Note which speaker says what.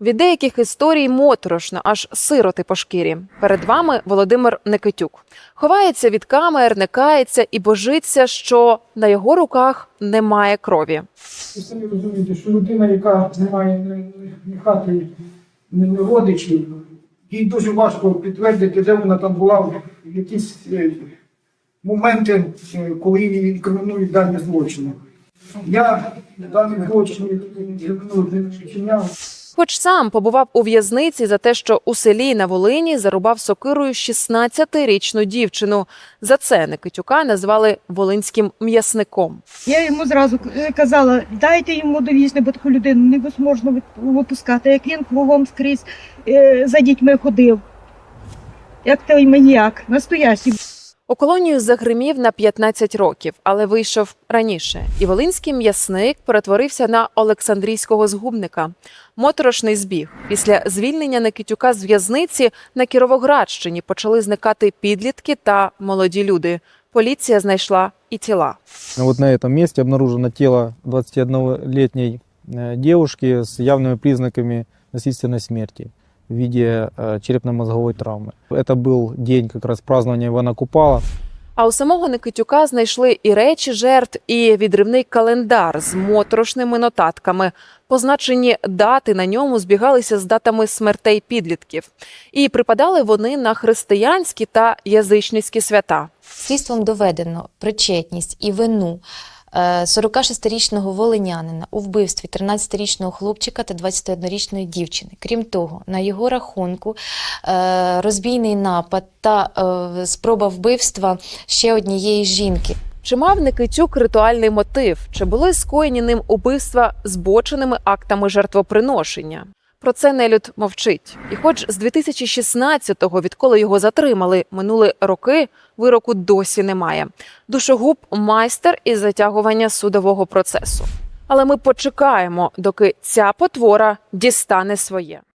Speaker 1: Від деяких історій моторошно, аж сироти по шкірі. Перед вами Володимир Никитюк. Ховається від камер, не кається і божиться, що на його руках немає крові.
Speaker 2: Ви самі розумієте, що людина, яка не має ні, хати, ні, родичів, їй дуже важко підтвердити, де вона там була в якісь е, моменти, е, коли її інкримінують дані злочини. Я дані злочини не вчиняв.
Speaker 1: Хоч сам побував у в'язниці за те, що у селі на Волині зарубав сокирою 16-річну дівчину. За це Никитюка назвали волинським м'ясником.
Speaker 3: Я йому зразу е, казала, дайте йому довічне, бо таку людину невозможно випускати. Як він кругом скрізь е, за дітьми ходив. Як той маніяк, настоящий.
Speaker 1: У колонію загримів на 15 років, але вийшов раніше. І волинський м'ясник перетворився на Олександрійського згубника. Моторошний збіг. Після звільнення Никитюка з в'язниці на Кіровоградщині почали зникати підлітки та молоді люди. Поліція знайшла і тіла.
Speaker 4: Вот на этом месте обнаружено тело 21-летней э, девушки с явными признаками насильственной смерти в виде э, черепно-мозговой травмы. Это был день как раз празднования Ивана Купала.
Speaker 1: А у самого Никитюка знайшли і речі жертв, і відривний календар з моторошними нотатками. Позначені дати на ньому збігалися з датами смертей підлітків, і припадали вони на християнські та язичницькі свята.
Speaker 5: Слідством доведено причетність і вину е, 46-річного волинянина у вбивстві 13-річного хлопчика та 21-річної дівчини. Крім того, на його рахунку е, розбійний напад та е, спроба вбивства ще однієї жінки.
Speaker 1: Чи мав Никитюк ритуальний мотив? Чи були скоєні ним убивства збоченими актами жертвоприношення? Про це Нелюд мовчить. І хоч з 2016-го, відколи його затримали, минули роки, вироку досі немає. Душогуб майстер із затягування судового процесу. Але ми почекаємо, доки ця потвора дістане своє.